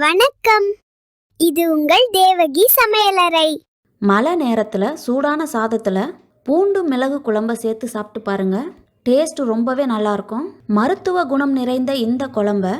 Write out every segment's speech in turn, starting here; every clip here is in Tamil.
வணக்கம். இது உங்கள் தேவகி சமையலறை. மழை நேரத்தில் சூடான சாதத்தில் பூண்டு மிளகு குழம்ப சேர்த்து சாப்பிட்டு பாருங்க. டேஸ்ட் ரொம்பவே நல்லாயிருக்கும். மருத்துவ குணம் நிறைந்த இந்த குழம்ப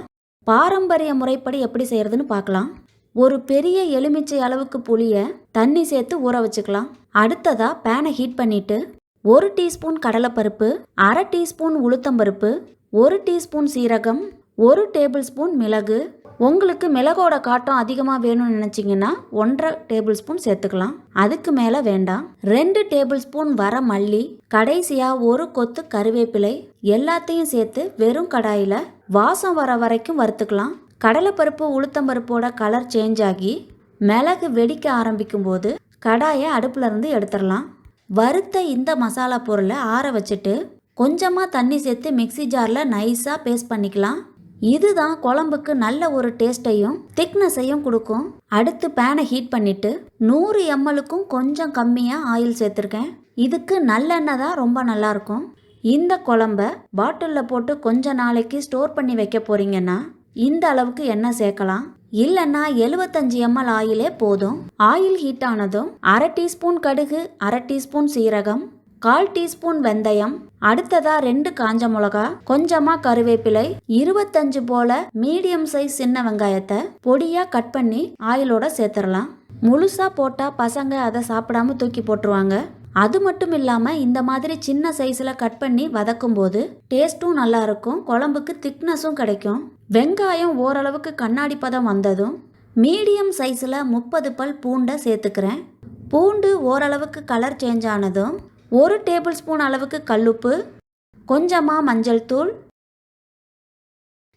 பாரம்பரிய முறைப்படி எப்படி செய்யறதுன்னு பார்க்கலாம். ஒரு பெரிய எலுமிச்சை அளவுக்கு புளியை தண்ணி சேர்த்து ஊற வச்சுக்கலாம். அடுத்ததா பேனை ஹீட் பண்ணிட்டு ஒரு டீஸ்பூன் கடலைப்பருப்பு அரை டீஸ்பூன் உளுத்தம்பருப்பு ஒரு டீஸ்பூன் சீரகம் ஒரு டேபிள் ஸ்பூன் மிளகு உங்களுக்கு மிளகோட காட்டம் அதிகமாக வேணும்னு நினச்சிங்கன்னா ஒன்றரை டேபிள் ஸ்பூன் சேர்த்துக்கலாம். அதுக்கு மேலே வேண்டாம். ரெண்டு டேபிள் ஸ்பூன் வர மல்லி கடைசியாக ஒரு கொத்து கருவேப்பிலை எல்லாத்தையும் சேர்த்து வெறும் கடாயில் வாசம் வர வரைக்கும் வறுத்துக்கலாம். கடலைப்பருப்பு உளுத்தம்பருப்போட கலர் சேஞ்ச் ஆகி மிளகு வெடிக்க ஆரம்பிக்கும் போது கடாயை அடுப்புல இருந்து எடுத்துடலாம். வறுத்த இந்த மசாலா பொருளை ஆற வச்சுட்டு கொஞ்சமாக தண்ணி சேர்த்து மிக்ஸி ஜாரில் நைஸாக பேஸ்ட் பண்ணிக்கலாம். இதுதான் குழம்புக்கு நல்ல ஒரு டேஸ்ட்டையும் திக்னஸையும் கொடுக்கும். அடுத்து பேனை ஹீட் பண்ணிட்டு நூறு எம்எலுக்கும் கொஞ்சம் கம்மியாக ஆயில் சேர்த்துருக்கேன். இதுக்கு நல்லெண்ணெய் தான் ரொம்ப நல்லாயிருக்கும். இந்த குழம்ப பாட்டிலில் போட்டு கொஞ்ச நாளைக்கு ஸ்டோர் பண்ணி வைக்க போறீங்கன்னா இந்த அளவுக்கு எண்ணெய் சேர்க்கலாம். இல்லைன்னா எழுபத்தஞ்சு எம்எல் ஆயிலே போதும். ஆயில் ஹீட் ஆனதும் அரை டீஸ்பூன் கடுகு அரை டீஸ்பூன் சீரகம் கால் டீஸ்பூன் வெந்தயம் அடுத்ததா ரெண்டு காஞ்ச மிளகா கொஞ்சமா கருவேப்பிலை இருபத்தஞ்சு போல மீடியம் சைஸ் சின்ன வெங்காயத்தை பொடியா கட் பண்ணி ஆயிலோட சேர்த்துடலாம். முழுசா போட்டா பசங்க அதை சாப்பிடாம தூக்கி போட்டுருவாங்க. அது மட்டும் இல்லாம இந்த மாதிரி சின்ன சைஸ்ல கட் பண்ணி வதக்கும் போது டேஸ்ட்டும் நல்லா இருக்கும் குழம்புக்கு திக்னஸும் கிடைக்கும். வெங்காயம் ஓரளவுக்கு கண்ணாடி பதம் வந்ததும் மீடியம் சைஸில் முப்பது பல் பூண்டை சேர்த்துக்கிறேன். பூண்டு ஓரளவுக்கு கலர் சேஞ்ச் ஆனதும் ஒரு டேபிள் ஸ்பூன் அளவுக்கு கல்லுப்பு கொஞ்சமாக மஞ்சள் தூள்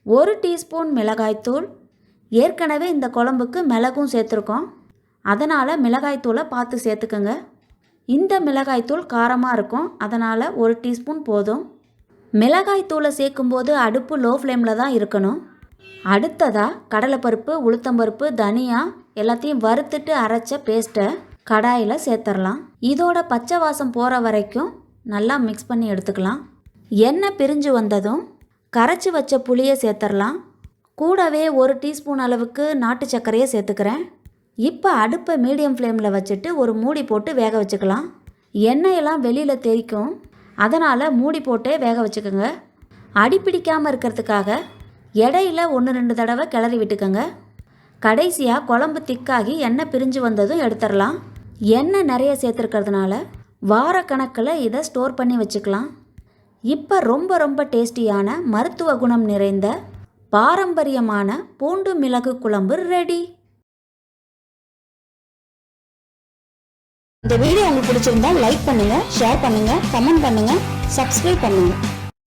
ஒரு டீஸ்பூன் மிளகாய்த்தூள் ஏற்கனவே இந்த குழம்புக்கு மிளகும் சேர்த்துருக்கோம். அதனால் மிளகாய்த்தூளை பார்த்து சேர்த்துக்கோங்க. இந்த மிளகாய்த்தூள் காரமாக இருக்கும். அதனால் ஒரு டீஸ்பூன் போதும். மிளகாய்த்தூளை சேர்க்கும்போது அடுப்பு லோ ஃப்ளேமில் தான் இருக்கணும். அடுத்ததாக கடலைப்பருப்பு உளுத்தம்பருப்பு தனியா எல்லாத்தையும் வறுத்துட்டு அரைச்ச பேஸ்ட்டை கடாயில் சேர்த்துடலாம் இதோட பச்சை வாசம் போகிற வரைக்கும் நல்லா மிக்ஸ் பண்ணி எடுத்துக்கலாம். எண்ணெய் பிரிஞ்சு வந்ததும் கரைச்சி வச்ச புளியை சேர்த்துடலாம் கூடவே ஒரு டீஸ்பூன் அளவுக்கு நாட்டு சர்க்கரையை சேர்த்துக்கிறேன். இப்போ அடுப்பை மீடியம் ஃப்ளேமில் வச்சுட்டு ஒரு மூடி போட்டு வேக வச்சுக்கலாம். எண்ணெயெல்லாம் வெளியில் தெரிக்கும் அதனால் மூடி போட்டே வேக வச்சுக்கோங்க. அடி பிடிக்காமல் இருக்கிறதுக்காக இடையில ஒன்று ரெண்டு தடவை கிளறி விட்டுக்கோங்க. கடைசியாக குழம்பு திக்காகி எண்ணெய் பிரிஞ்சு வந்ததும் எடுத்துடலாம் எண்ணெய் நிறைய சேர்த்துருக்கிறதுனால வாரக்கணக்கில் இதை ஸ்டோர் பண்ணி வச்சுக்கலாம். இப்போ ரொம்ப ரொம்ப டேஸ்டியான மருத்துவ குணம் நிறைந்த பாரம்பரியமான பூண்டு மிளகு குழம்பு ரெடி இந்த வீடியோ உங்களுக்கு பிடிச்சிருந்தா லைக் பண்ணுங்க ஷேர் பண்ணுங்க கமெண்ட் பண்ணுங்க சப்ஸ்கிரைப் பண்ணுங்க.